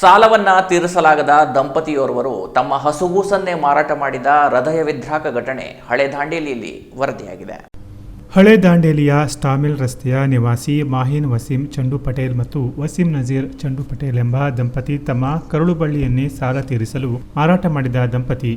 ಸಾಲವನ್ನ ತೀರಿಸಲಾಗದ ದಂಪತಿಯೋರ್ವರು ತಮ್ಮ ಹಸುಗೂಸನ್ನೇ ಮಾರಾಟ ಮಾಡಿದ ಹೃದಯ ವಿದ್ರಾಕ ಘಟನೆ ಹಳೆ ದಾಂಡೇಲಿಯಲ್ಲಿ ವರದಿಯಾಗಿದೆ. ಹಳೆ ದಾಂಡೇಲಿಯ ಸ್ಟಾಮಿಲ್ ರಸ್ತೆಯ ನಿವಾಸಿ ಮಾಹಿನ್ ವಸೀಂ ಚಂಡು ಪಟೇಲ್ ಮತ್ತು ವಸೀಂ ನಜೀರ್ ಚಂಡು ಪಟೇಲ್ ಎಂಬ ದಂಪತಿ ತಮ್ಮ ಕರುಳುಬಳ್ಳಿಯನ್ನೇ ಸಾಲ ತೀರಿಸಲು ಮಾರಾಟ ಮಾಡಿದ ದಂಪತಿ.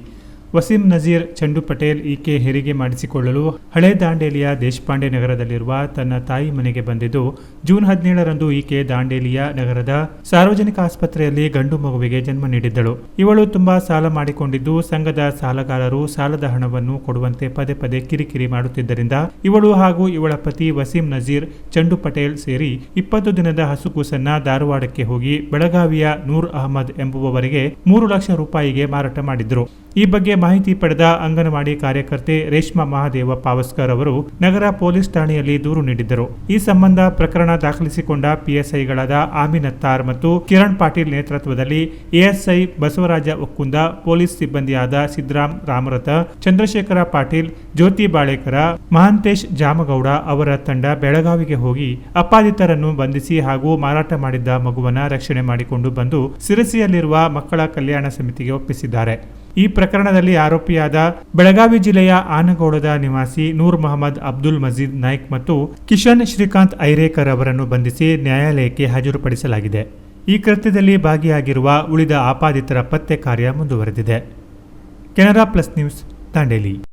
ವಸೀಂ ನಜೀರ್ ಚಂಡು ಪಟೇಲ್ ಈಕೆ ಹೆರಿಗೆ ಮಾಡಿಸಿಕೊಳ್ಳಲು ಹಳೆ ದಾಂಡೇಲಿಯ ದೇಶಪಾಂಡೆ ನಗರದಲ್ಲಿರುವ ತನ್ನ ತಾಯಿ ಮನೆಗೆ ಬಂದಿದ್ದು, ಜೂನ್ ಹದಿನೇಳರಂದು ಈಕೆ ದಾಂಡೇಲಿಯ ನಗರದ ಸಾರ್ವಜನಿಕ ಆಸ್ಪತ್ರೆಯಲ್ಲಿ ಗಂಡು ಮಗುವಿಗೆ ಜನ್ಮ ನೀಡಿದ್ದಳು. ಇವಳು ತುಂಬಾ ಸಾಲ ಮಾಡಿಕೊಂಡಿದ್ದು, ಸಂಘದ ಸಾಲಗಾರರು ಸಾಲದ ಹಣವನ್ನು ಕೊಡುವಂತೆ ಪದೇ ಪದೇ ಕಿರಿಕಿರಿ ಮಾಡುತ್ತಿದ್ದರಿಂದ ಇವಳು ಹಾಗೂ ಇವಳ ಪತಿ ವಸೀಂ ನಜೀರ್ ಚಂಡು ಪಟೇಲ್ ಸೇರಿ ಇಪ್ಪತ್ತು ದಿನದ ಹಸುಕೂಸನ್ನ ಧಾರವಾಡಕ್ಕೆ ಹೋಗಿ ಬೆಳಗಾವಿಯ ನೂರ್ ಅಹಮದ್ ಎಂಬುವವರಿಗೆ ಮೂರು ಲಕ್ಷ ರೂಪಾಯಿಗೆ ಮಾರಾಟ ಮಾಡಿದ್ರು. ಈ ಬಗ್ಗೆ ಮಾಹಿತಿ ಪಡೆದ ಅಂಗನವಾಡಿ ಕಾರ್ಯಕರ್ತೆ ರೇಷ್ಮಾ ಮಹಾದೇವ ಪಾವಸ್ಕರ್ ಅವರು ನಗರ ಪೊಲೀಸ್ ಠಾಣೆಯಲ್ಲಿ ದೂರು ನೀಡಿದ್ದರು. ಈ ಸಂಬಂಧ ಪ್ರಕರಣ ದಾಖಲಿಸಿಕೊಂಡ ಪಿಎಸ್ಐಗಳಾದ ಆಮಿನ್ ಅತ್ತಾರ್ ಮತ್ತು ಕಿರಣ್ ಪಾಟೀಲ್ ನೇತೃತ್ವದಲ್ಲಿ ಎಎಸ್ಐ ಬಸವರಾಜ ಒಕ್ಕುಂದ, ಪೊಲೀಸ್ ಸಿಬ್ಬಂದಿಯಾದ ಸಿದ್ದರಾಮ್ ರಾಮರಥ, ಚಂದ್ರಶೇಖರ ಪಾಟೀಲ್, ಜ್ಯೋತಿ ಬಾಳೇಕರ, ಮಹಾಂತೇಶ್ ಜಾಮಗೌಡ ಅವರ ತಂಡ ಬೆಳಗಾವಿಗೆ ಹೋಗಿ ಅಪಾದಿತರನ್ನು ಬಂಧಿಸಿ ಹಾಗೂ ಮಾರಾಟ ಮಾಡಿದ್ದ ಮಗುವನ್ನು ರಕ್ಷಣೆ ಮಾಡಿಕೊಂಡು ಬಂದು ಸಿರಸಿಯಲ್ಲಿರುವ ಮಕ್ಕಳ ಕಲ್ಯಾಣ ಸಮಿತಿಗೆ ಒಪ್ಪಿಸಿದ್ದಾರೆ. ಈ ಪ್ರಕರಣದಲ್ಲಿ ಆರೋಪಿಯಾದ ಬೆಳಗಾವಿ ಜಿಲ್ಲೆಯ ಆನಗೌಡದ ನಿವಾಸಿ ನೂರ್ ಮೊಹಮ್ಮದ್ ಅಬ್ದುಲ್ ಮಜೀದ್ ನಾಯ್ಕ್ ಮತ್ತು ಕಿಶನ್ ಶ್ರೀಕಾಂತ್ ಐರೇಕರ್ ಅವರನ್ನು ಬಂಧಿಸಿ ನ್ಯಾಯಾಲಯಕ್ಕೆ ಹಾಜರುಪಡಿಸಲಾಗಿದೆ. ಈ ಕೃತ್ಯದಲ್ಲಿ ಭಾಗಿಯಾಗಿರುವ ಉಳಿದ ಆಪಾದಿತರ ಪತ್ತೆ ಕಾರ್ಯ ಮುಂದುವರೆದಿದೆ. Canara plus news, Dandeli.